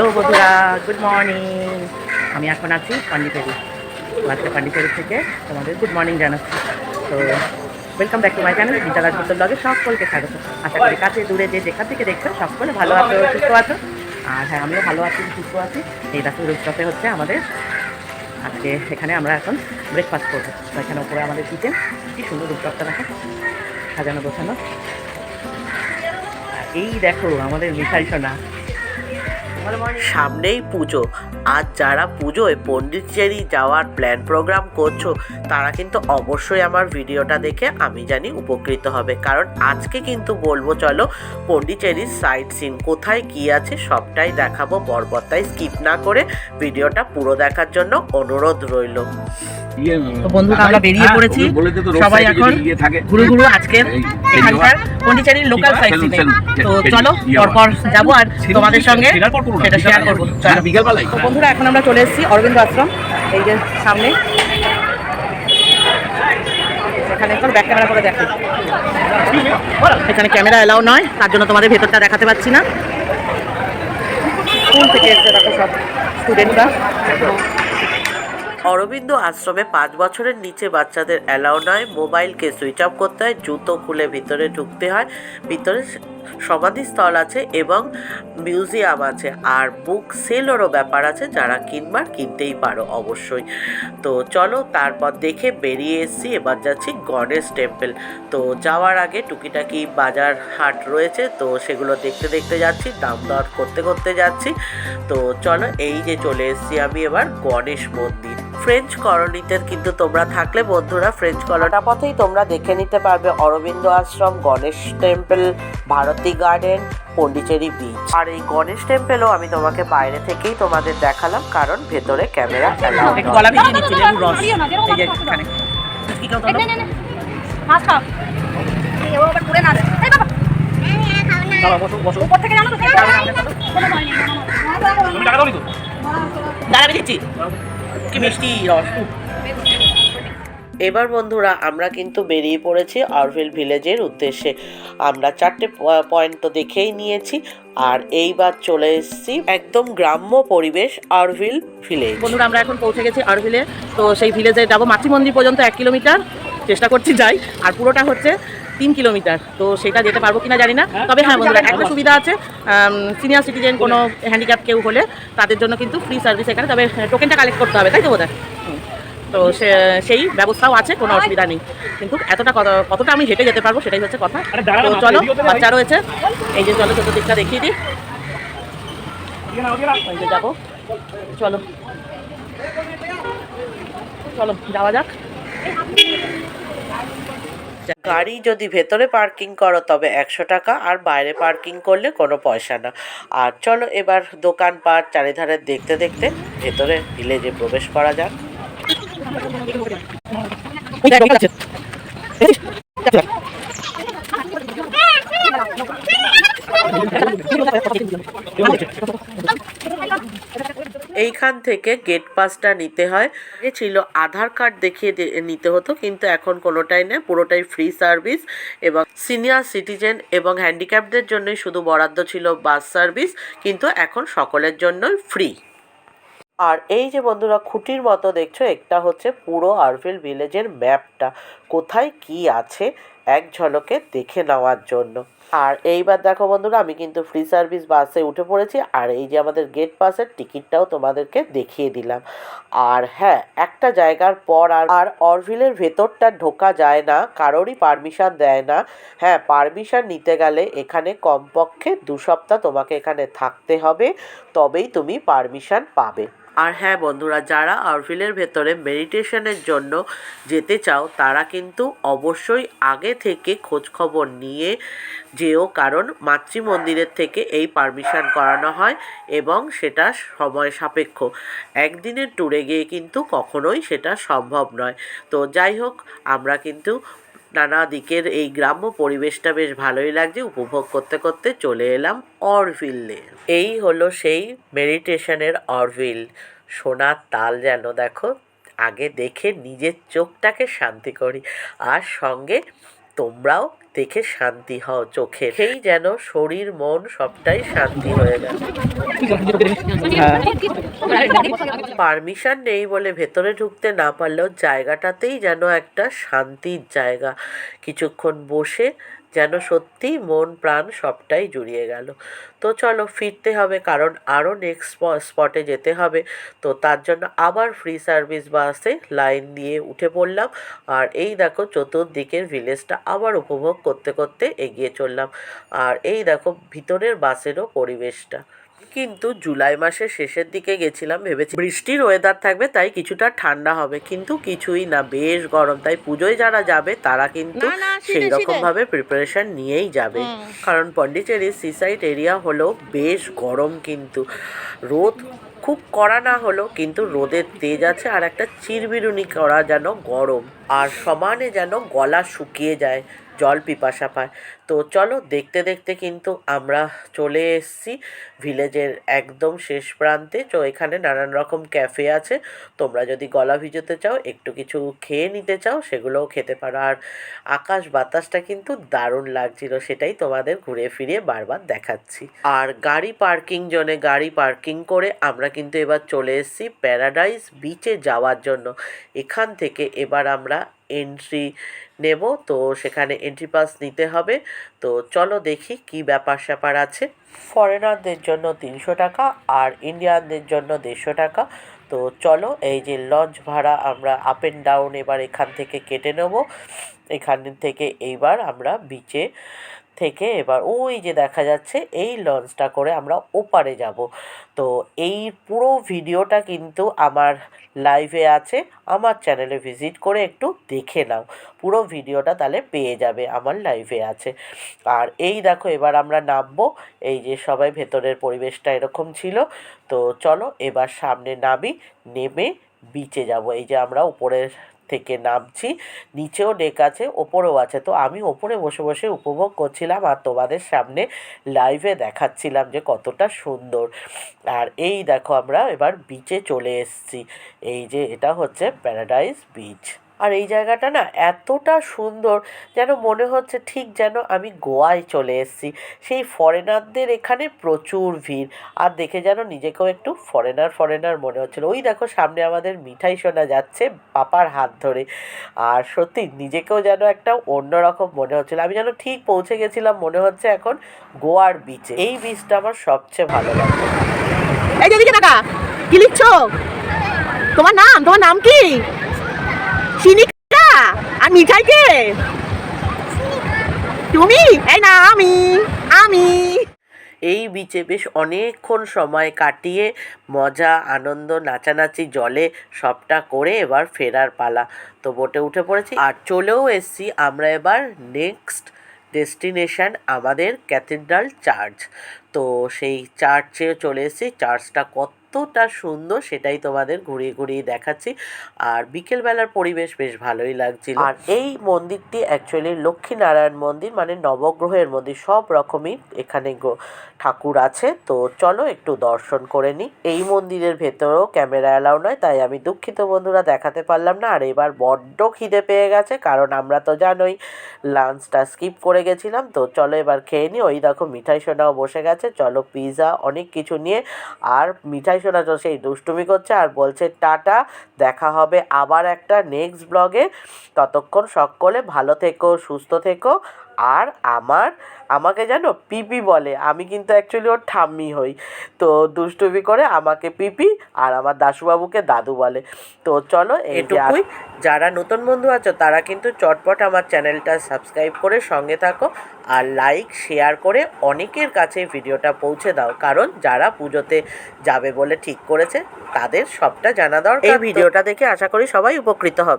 Hello বন্ধুরা good morning আমি এখন আছি পান্ডিচেরি, আজকে পান্ডিচেরি থেকে তোমাদের গুড মর্নিং জানাচ্ছি। তো welcome back to my channel বিদ্যালয় পুতুল লগে সকলকে স্বাগত। আশা করি কাছে, দূরে যে যেখান থেকে দেখছ, সকলে ভালো আছো, সুস্থ আছো। আর হ্যাঁ আমিও ভালো আছি, সুস্থ আছি। এই দেখো রূপচপে হচ্ছে আমাদের, আজকে এখানে আমরা এখন ব্রেকফাস্ট করব। তো এখানে উপরে আমাদের কিচেন কি সুন্দর রূপচপটা দেখো, সাজানো গোছানো। এই দেখো আমাদের মিঠাই সোনা। সামনেই পুজো। আজ যারা পুজোয় পন্ডিচেরি যাওয়ার প্ল্যান প্রোগ্রাম করছ তারা কিন্তু অবশ্যই আমার ভিডিওটা দেখে আমি জানি উপকৃত হবে কারণ আজকে কিন্তু বলব চলো পন্ডিচেরির সাইট সিন কোথায় কি আছে সবটাই দেখাবো বরবত্তায় স্কিপ না করে ভিডিওটা পুরো দেখার জন্য অনুরোধ রইল তো বন্ধুরা আমরা বেরিয়ে হ্যাঁ, পড়েছি সবাই এখন ঘুরু ঘুরু আজকের এখানকার পন্ডিচেরির লোকাল সাইট তো চলো পরপর যাব আর তোমাদের সঙ্গে সেটা শেয়ার করব চলো। বন্ধুরা, এখন আমরা চলে এসেছি অরবিন্দ আশ্রম, এই যে সামনে। এখানে এখন ব্যাক ক্যামেরা করে দেখো। এখানে ক্যামেরা এলাও নয়, তার জন্য তোমাদের ভেতরটা দেখাতে পাচ্ছি না। স্কুল থেকে এসছে দেখো সব স্টুডেন্টরা অরবিন্দ আশ্রমে পাঁচ বছরের নিচে বাচ্চাদের অ্যালাউ নয় মোবাইলকে সুইচ অফ করতে হয়, জুতো খুলে ভিতরে ঢুকতে হয়, ভিতরে সমাধিস্থল আছে এবং মিউজিয়াম আছে। আর বুক সেলেরও ব্যাপার আছে, যারা কিনবার কিনতেই পারো অবশ্যই। তো চলো তারপর দেখে বেরিয়ে এসেছি, এবার যাচ্ছি গণেশ টেম্পল তো যাওয়ার আগে টুকিটাকি বাজার হাট রয়েছে, তো সেগুলো দেখতে দেখতে যাচ্ছি, দাম দর করতে করতে যাচ্ছি। তো চলো এই যে চলে এসেছি আমি এবার গণেশ মন্দির। ফ্রেঞ্চ কলোনিতে কিন্তু তোমরা থাকলে বন্ধুরা ফ্রেঞ্চ কলোটা পথেই তোমরা দেখে নিতে পারবে Aurobindo Ashram Ganesh temple Bharati garden Pondicherry beach আর এই গণেশ টেম্পলও আমি তোমাকে বাইরে থেকেই তোমাদের দেখালাম কারণ ভেতরে ক্যামেরা অ্যালাউ একটু গলা ভিজিয়ে নিচ্ছি লেবুর রস এই যে এখানে কি খাও তোমরা? মাছ খাও এই ও আবার ঘুরে না যায়। এই বাবা বাবা, বসো, বসো। উপর থেকে জানো তো কোনো ভয় নেই, কোনো ভয়। দাঁড়া দিচ্ছি কি মিষ্টি এবার বন্ধুরা, আমরা কিন্তু বেরিয়ে পড়েছি অরভিল ভিলেজের উদ্দেশ্যে। আমরা চারটে পয়েন্ট তো দেখেই নিয়েছি, আর এইবার চলে এসেছি একদম গ্রাম্য পরিবেশ অরভিল ভিলেজ। বন্ধুরা, আমরা এখন পৌঁছে গেছি আরভিলে। তো সেই ভিলেজে যাব মাতৃ মন্দির পর্যন্ত এক কিলোমিটার। চেষ্টা করছি যাই, আর পুরোটা হচ্ছে তিন কিলোমিটার তো সেটা যেতে পারব কিনা জানি না। তবে হ্যাঁ বন্ধুরা একটা সুবিধা আছে সিনিয়র সিটিজেন কোনো হ্যান্ডিক্যাপ কেউ হলে তাদের জন্য কিন্তু ফ্রি সার্ভিস এখানে তবে টোকেনটা কালেক্ট করতে হবে তাই তো বোধ তো সে সেই ব্যবস্থাও আছে কোনো অসুবিধা নেই। কিন্তু এতটা কতটা আমি হেঁটে যেতে পারব সেটাই হচ্ছে কথা। তো চলো বাচ্চা রয়েছে। এই যে চলো চতুর্দিকটা দেখিয়ে দিই। যাব। চলো। চলো যাওয়া যাক। গাড়ি যদি ভেতরে পার্কিং করো, তবে একশো টাকা, আর বাইরে পার্কিং করলে কোনো পয়সা না। আর চলো এবার দোকানপাট চারিধারে দেখতে দেখতে ভেতরে ভিলেজে প্রবেশ করা যাক। এইখান থেকে গেট পাসটা নিতে হয়। এ ছিল আধার কার্ড দেখিয়ে নিতে হতো, কিন্তু এখন কোনোটাই না পুরোটাই ফ্রি সার্ভিস এবং সিনিয়র সিটিজেন এবং হ্যান্ডিক্যাপদের জন্যই শুধু বরাদ্দ ছিল বাস সার্ভিস কিন্তু এখন সকলের জন্যই ফ্রি আর এই যে বন্ধুরা, খুঁটির মতো দেখছ, একটা হচ্ছে পুরো আরভিল ভিলেজের ম্যাপটা কোথায় কি আছে, এক ঝলকে দেখে নেওয়ার জন্য। আর এইবার দেখো বন্ধুরা, আমি কিন্তু ফ্রি সার্ভিস বাসে উঠে পড়েছি, আর এই যে আমাদের গেট পাসের টিকিটটাও তোমাদেরকে দেখিয়ে দিলাম। আর হ্যাঁ একটা জায়গার পর আর আর অরভিলের ভেতরটা ঢোকা যায় না, কারোরই পারমিশন দেয় না। হ্যাঁ পারমিশন নিতে গেলে এখানে কমপক্ষে দু সপ্তাহ তোমাকে এখানে থাকতে হবে, তবেই তুমি পারমিশন পাবে। আর হ্যাঁ বন্ধুরা, যারা আরভিলের ভেতরে মেডিটেশনের জন্য যেতে চাও, তারা কিন্তু অবশ্যই আগে থেকে খোঁজ খবর নিয়ে যেও, কারণ মাতৃ মন্দিরের থেকে এই পারমিশন করানো হয় এবং সেটা সময় সাপেক্ষ। একদিনের ট্যুরে গিয়ে কিন্তু কখনোই সেটা সম্ভব নয়। তো যাই হোক, আমরা কিন্তু নানা দিকের এই গ্রাম্য পরিবেশটা বেশ ভালোই লাগছে। উপভোগ করতে করতে চলে এলাম অরভিল্লে এই হলো সেই মেডিটেশনের অরভিল। সোনার তাল যেন দেখো, আগে দেখে নিজের চোখটাকে শান্তি করি। আর সঙ্গে তোমরাও দেখে শান্তি হও চোখে সেই যেন শরীর, মন সবটাই শান্তি হয়ে গেল। পারমিশন নেই বলে ভেতরে ঢুকতে না পারলেও জায়গাটাতেই যেন একটা শান্তির জায়গা। কিছুক্ষণ বসে যেন সত্যি মন প্রাণ সবটাই জুড়িয়ে গেল। তো চলো ফিরতে হবে, কারণ আরও নেক্সট স্পটে যেতে হবে। তো তার জন্য আবার ফ্রি সার্ভিস বাসে লাইন দিয়ে উঠে পড়লাম। আর এই দেখো চতুর্দিকের ভিলেজটা আবার উপভোগ করতে করতে এগিয়ে চললাম। আর এই দেখো ভিতরের বাসেরও পরিবেশটা। কিন্তু জুলাই মাসের শেষের দিকে গেছিলাম ভেবেছি বৃষ্টির ওয়েদার থাকবে তাই কিছুটা ঠান্ডা হবে। কিন্তু কিছুই না বেশ গরম। তাই পুজোয় যারা যাবে তারা কিন্তু সেই রকম ভাবে প্রিপারেশন নিয়েই যাবে। কারণ পন্ডিচেরির সিসাইড এরিয়া হলো বেশ গরম কিন্তু। রোদ খুব কড়া না হলেও কিন্তু রোদের তেজ আছে আর একটা চিরবিরুনি করা যেন গরম। আর সমানে যেন গলা শুকিয়ে যায়। জল পিপাসা পায়। তো চলো দেখতে দেখতে কিন্তু আমরা চলে এসেছি ভিলেজের একদম শেষ প্রান্তে। তো এখানে নানান রকম ক্যাফে আছে। তোমরা যদি গলা ভিজোতে চাও, একটু কিছু খেয়ে নিতে চাও, সেগুলোও খেতে পারো। আর আকাশ বাতাসটা কিন্তু দারুণ লাগছিল, সেটাই তোমাদের ঘুরে ফিরে বারবার দেখাচ্ছি। আর গাড়ি পার্কিং জোনে গাড়ি পার্কিং করে আমরা কিন্তু এবার চলে এসেছি প্যারাডাইস বিচে যাওয়ার জন্য। এখান থেকে এবার আমরা এন্ট্রি নেব, তো সেখানে এন্ট্রি পাস নিতে হবে। তো চলো দেখি কি ব্যাপার স্যাপার আছে। ফরেনারদের জন্য তিনশো টাকা আর ইন্ডিয়ানদের জন্য দেড়শো টাকা। তো চলো এই যে লঞ্চ ভাড়া আমরা আপ অ্যান্ড ডাউন এবার এখান থেকে কেটে নেব। এখান থেকে এইবার আমরা বিচে থেকে এবার ওই যে দেখা যাচ্ছে এই লঞ্চটা করে আমরা ওপারে যাব। তো এই পুরো ভিডিওটা কিন্তু আমার লাইভে আছে। আমার চ্যানেলে ভিজিট করে একটু দেখে নাও। পুরো ভিডিওটা তাহলে পেয়ে যাবে আমার লাইভে আছে। আর এই দেখো এবার আমরা নামবো। এই যে সবাই ভেতরের পরিবেশটা এরকম ছিল। তো চলো এবার সামনে নামি, নেমে বিচে যাব। এই যে আমরা উপরের থেকে নামছি, নিচেও ডেক আছে, ওপরেও আছে। তো আমি ওপরে বসে বসে উপভোগ করছিলাম আর তোমাদের সামনে লাইভে দেখাচ্ছিলাম যে কতটা সুন্দর। আর এই দেখো আমরা এবার বিচে চলে এসছি। এই যে এটা হচ্ছে প্যারাডাইস বিচ আর এই জায়গাটা না এতটা সুন্দর যেন মনে হচ্ছে ঠিক যেন আমি গোয়ায় চলে এসেছি। সেই ফরেনারদের এখানে প্রচুর ভিড়। আর দেখে যেন নিজেকেও একটু ফরেনার ফরেনার মনে হচ্ছিল। ওই দেখো সামনে আমাদের মিঠাই শোনা যাচ্ছে পাপার হাত ধরে। আর সত্যি নিজেকেও যেন একটা অন্যরকম মনে হচ্ছিল। আমি যেন ঠিক পৌঁছে গেছিলাম মনে হচ্ছে এখন গোয়ার বিচে এই বিচটা আমার সবচেয়ে ভালো লাগে। এই যে এদিকে টাকা কি লিখছো? তোমার নাম? তোমার নাম কি? সিনিকা আর মিঠাই কে তুমি? এই না, আমি আমি। এই বিচে বেশ অনেকক্ষণ সময় কাটিয়ে মজা, আনন্দ, নাচানাচি, জলে সবটা করে এবার ফেরার পালা। তো বোটে উঠে পড়েছি আর চলেও এসছি আমরা এবার নেক্সট ডেস্টিনেশন আমাদের ক্যাথিড্রাল চার্চ তো সেই চার্চে চলে এসেছি। চার্চটা কতটা সুন্দর সেটাই তোমাদের ঘুরিয়ে ঘুরিয়ে দেখাচ্ছি। আর বিকেলবেলার পরিবেশ বেশ ভালোই লাগছিল। আর এই মন্দিরটি অ্যাকচুয়ালি লক্ষ্মীনারায়ণ মন্দির মানে নবগ্রহের মন্দির, সব রকমই এখানে ঠাকুর আছে। তো চলো একটু দর্শন করে নিই। এই মন্দিরের ভেতরেও ক্যামেরা অ্যালাউ নয়, তাই আমি দুঃখিত বন্ধুরা, দেখাতে পারলাম না। আর এবার বড্ড খিদে পেয়ে গেছে, কারণ আমরা তো জানোই লাঞ্চটা স্কিপ করে গেছিলাম। তো চলো এবার খেয়ে নিই। ওই দেখো মিঠাই সোনাও বসে গেছে। চলো পিৎজা অনেক কিছু নিয়ে। আর মিঠাই সোনা তো সেই দুষ্টুমি করছে আর বলছে, টাটা, দেখা হবে আবার একটা নেক্সট ব্লগে ততক্ষণ সকলে ভালো থেকো, সুস্থ থেকো। আর আমার আমাকে জানো পিপি বলে। আমি কিন্তু অ্যাকচুয়ালি ওর ঠাম্মি হই। তো দুষ্টুমি করে আমাকে পিপি আর আমার দাশুবাবুকে দাদু বলে। তো চলো এটুকুই। যারা নতুন বন্ধু আছো তারা কিন্তু চটপট আমার চ্যানেলটা সাবস্ক্রাইব করে সঙ্গে থাকো আর লাইক শেয়ার করে অনেকের কাছে ভিডিওটা পৌঁছে দাও। কারণ যারা পুজোতে যাবে বলে ঠিক করেছে তাদের সবটা জানা দরকার। এই ভিডিওটা দেখে আশা করি সবাই উপকৃত হবে।